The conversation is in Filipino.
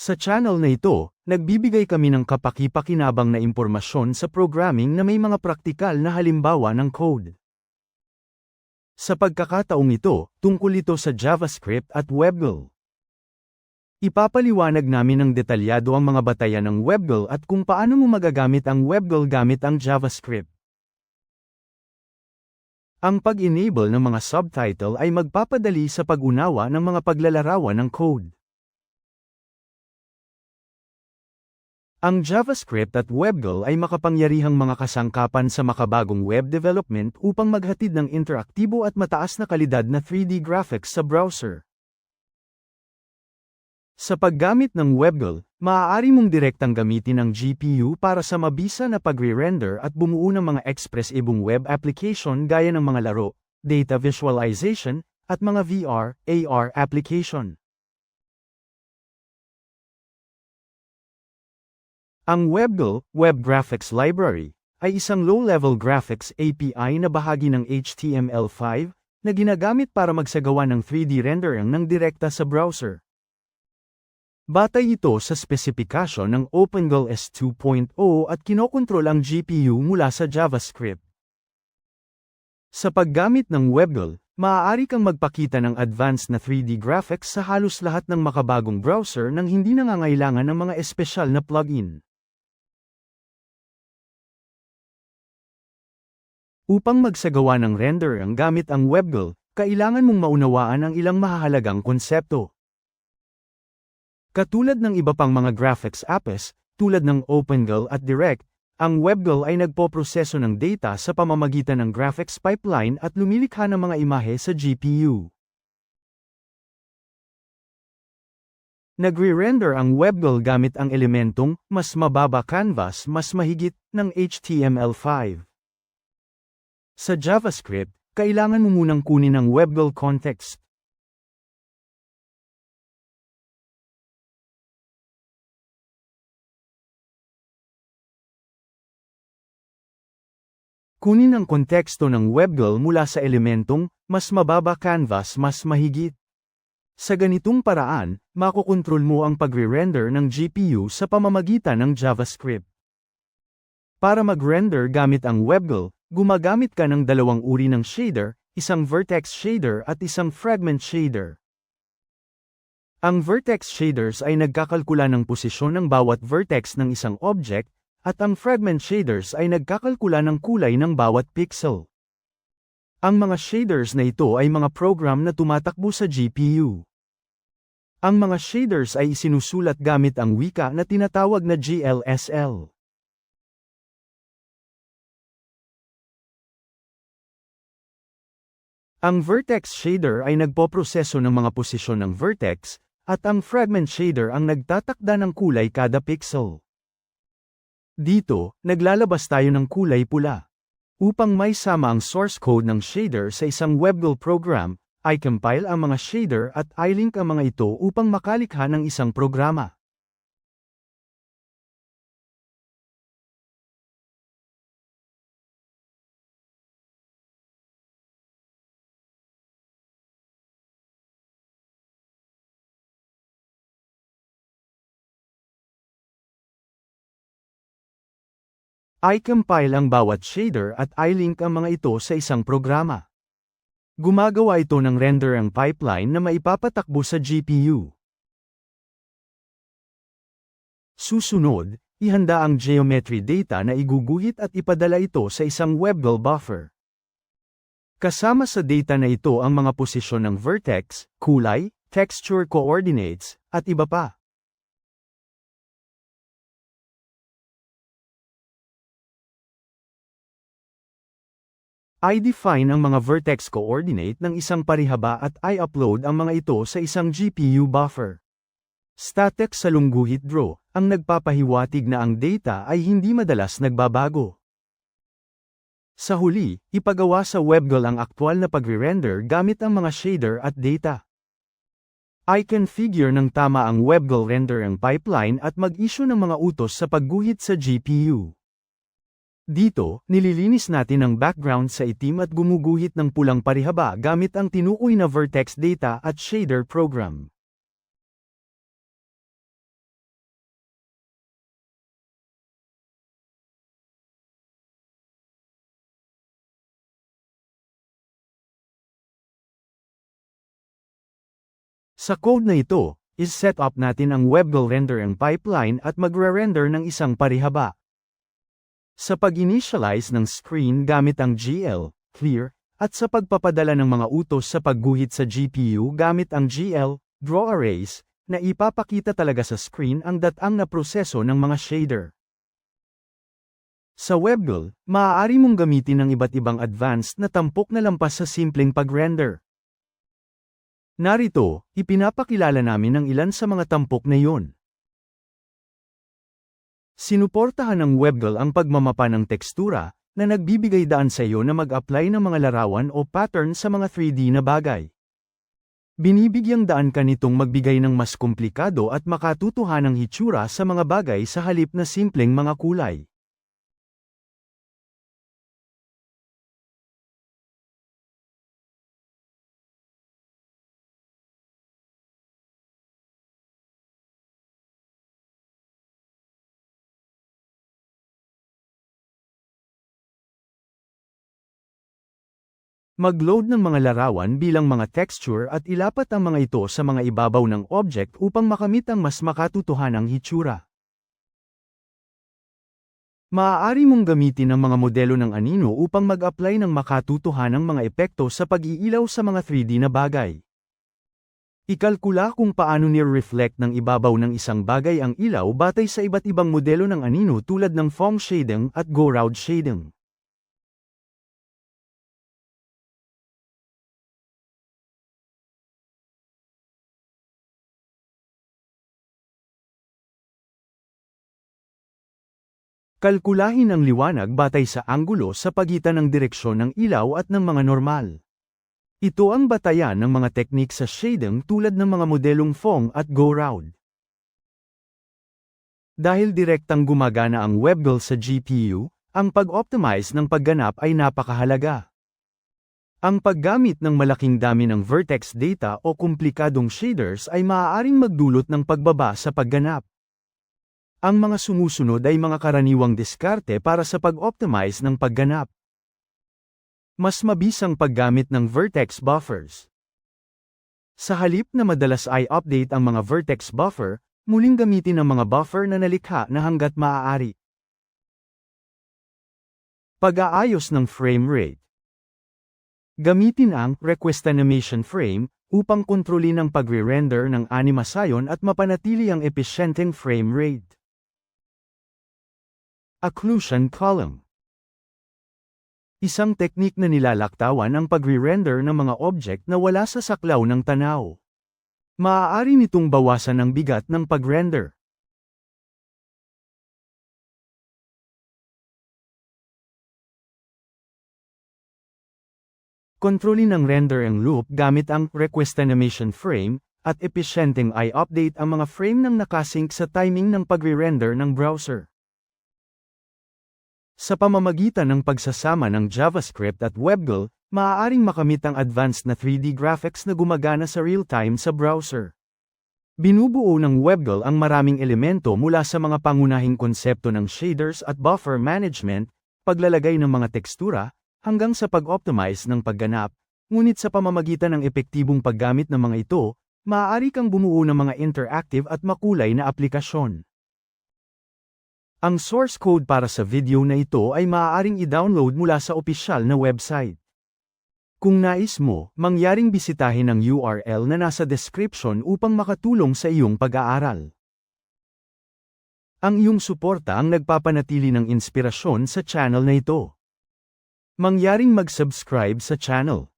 Sa channel na ito, nagbibigay kami ng kapaki-pakinabang na impormasyon sa programming na may mga praktikal na halimbawa ng code. Sa pagkakataong ito, tungkol ito sa JavaScript at WebGL. Ipapaliwanag namin ng detalyado ang mga batayan ng WebGL at kung paano mo magagamit ang WebGL gamit ang JavaScript. Ang pag-enable ng mga subtitle ay magpapadali sa pag-unawa ng mga paglalarawan ng code. Ang JavaScript at WebGL ay makapangyarihang mga kasangkapan sa makabagong web development upang maghatid ng interaktibo at mataas na kalidad na 3D graphics sa browser. Sa paggamit ng WebGL, maaari mong direktang gamitin ang GPU para sa mabisa na pagre-render at bumuo ng mga express-ibong web application gaya ng mga laro, data visualization, at mga VR, AR application. Ang WebGL, Web Graphics Library, ay isang low-level graphics API na bahagi ng HTML5 na ginagamit para magsagawa ng 3D rendering ng direkta sa browser. Batay ito sa spesipikasyon ng OpenGL S2.0 at kinokontrol ang GPU mula sa JavaScript. Sa paggamit ng WebGL, maaari kang magpakita ng advanced na 3D graphics sa halos lahat ng makabagong browser nang hindi nangangailangan ng mga espesyal na plugin. Upang magsagawa ng rendering gamit ang WebGL, kailangan mong maunawaan ang ilang mahahalagang konsepto. Katulad ng iba pang mga graphics apps, tulad ng OpenGL at Direct, ang WebGL ay nagpoproseso ng data sa pamamagitan ng graphics pipeline at lumilikha ng mga imahe sa GPU. Nagre-render ang WebGL gamit ang elementong mas mababa canvas mas mahigit ng HTML5. Sa JavaScript, kailangan mo munang kunin ang WebGL context. Kunin ang konteksto ng WebGL mula sa elementong mas mababa canvas mas mahigit. Sa ganitong paraan, makokontrol mo ang pagre-render ng GPU sa pamamagitan ng JavaScript. Para mag-render gamit ang WebGL, gumagamit ka ng dalawang uri ng shader, isang vertex shader at isang fragment shader. Ang vertex shaders ay nagkakalkula ng posisyon ng bawat vertex ng isang object, at ang fragment shaders ay nagkakalkula ng kulay ng bawat pixel. Ang mga shaders na ito ay mga program na tumatakbo sa GPU. Ang mga shaders ay isinusulat gamit ang wika na tinatawag na GLSL. Ang vertex shader ay nagpoproseso ng mga posisyon ng vertex, at ang fragment shader ang nagtatakda ng kulay kada pixel. Dito, naglalabas tayo ng kulay pula. Upang may sama ang source code ng shader sa isang WebGL program, i-compile ang mga shader at i-link ang mga ito upang makalikha ng isang programa. I-compile ang bawat shader at i-link ang mga ito sa isang programa. Gumagawa ito ng render ang pipeline na maipapatakbo sa GPU. Susunod, ihanda ang geometry data na iguguhit at ipadala ito sa isang WebGL buffer. Kasama sa data na ito ang mga posisyon ng vertex, kulay, texture coordinates, at iba pa. I-define ang mga vertex coordinate ng isang parihaba at I-upload ang mga ito sa isang GPU buffer. Static sa lungguhit draw, ang nagpapahiwatig na ang data ay hindi madalas nagbabago. Sa huli, ipagawa sa WebGL ang aktwal na pagre-render gamit ang mga shader at data. I-configure ng tama ang WebGL rendering pipeline at mag-issue ng mga utos sa pagguhit sa GPU. Dito, nililinis natin ang background sa itim at gumuguhit ng pulang parihaba gamit ang tinuoy na vertex data at shader program. Sa code na ito, is set up natin ang web will render ang pipeline at magre-render ng isang parihaba. Sa pag-initialize ng screen gamit ang GL, clear, at sa pagpapadala ng mga utos sa pagguhit sa GPU gamit ang GL, draw arrays, na ipapakita talaga sa screen ang datang na proseso ng mga shader. Sa WebGL, maaari mong gamitin ang iba't ibang advanced na tampok na lampas sa simpleng pag-render. Narito, ipinapakilala namin ang ilan sa mga tampok na iyon. Sinuportahan ng WebGL ang pagmamapa ng tekstura, na nagbibigay daan sa iyo na mag-apply ng mga larawan o pattern sa mga 3D na bagay. Binibigyang daan ka nitong magbigay ng mas komplikado at makatutuhanang hitsura sa mga bagay sa halip na simpleng mga kulay. Mag-load ng mga larawan bilang mga texture at ilapat ang mga ito sa mga ibabaw ng object upang makamit ang mas makatutuhanang hitsura. Maaari mong gamitin ang mga modelo ng anino upang mag-apply ng makatutuhanang mga epekto sa pag-iilaw sa mga 3D na bagay. Ikalkula kung paano nire-reflect ng ibabaw ng isang bagay ang ilaw batay sa iba't ibang modelo ng anino tulad ng foam shading at go-round shading. Kalkulahin ang liwanag batay sa anggulo sa pagitan ng direksyon ng ilaw at ng mga normal. Ito ang batayan ng mga teknik sa shading tulad ng mga modelong foam at go-round. Dahil direktang gumagana ang WebGL sa GPU, ang pag-optimize ng pagganap ay napakahalaga. Ang paggamit ng malaking dami ng vertex data o komplikadong shaders ay maaaring magdulot ng pagbaba sa pagganap. Ang mga sumusunod ay mga karaniwang diskarte para sa pag-optimize ng pagganap. Mas mabisang paggamit ng vertex buffers. Sa halip na madalas ay update ang mga vertex buffer, muling gamitin ang mga buffer na nalikha na hanggat maaari. Pag-aayos ng frame rate. Gamitin ang request animation frame upang kontrolin ang pagre-render ng animasyon at mapanatili ang epesyenteng frame rate. Occlusion column. Isang teknik na nilalaktawan ang pagre-render ng mga object na wala sa saklaw ng tanaw. Maaari nitong bawasan ang bigat ng pag-render. Kontrolin ang render ang loop gamit ang request animation frame, at epesyenteng i-update ang mga frame ng nakasync sa timing ng pagre-render ng browser. Sa pamamagitan ng pagsasama ng JavaScript at WebGL, maaaring makamit ang advanced na 3D graphics na gumagana sa real-time sa browser. Binubuo ng WebGL ang maraming elemento mula sa mga pangunahing konsepto ng shaders at buffer management, paglalagay ng mga tekstura, hanggang sa pag-optimize ng pagganap, ngunit sa pamamagitan ng epektibong paggamit ng mga ito, maaari kang bumuo ng mga interactive at makulay na aplikasyon. Ang source code para sa video na ito ay maaaring i-download mula sa opisyal na website. Kung nais mo, mangyaring bisitahin ang URL na nasa description upang makatulong sa iyong pag-aaral. Ang iyong suporta ang nagpapanatili ng inspirasyon sa channel na ito. Mangyaring mag-subscribe sa channel.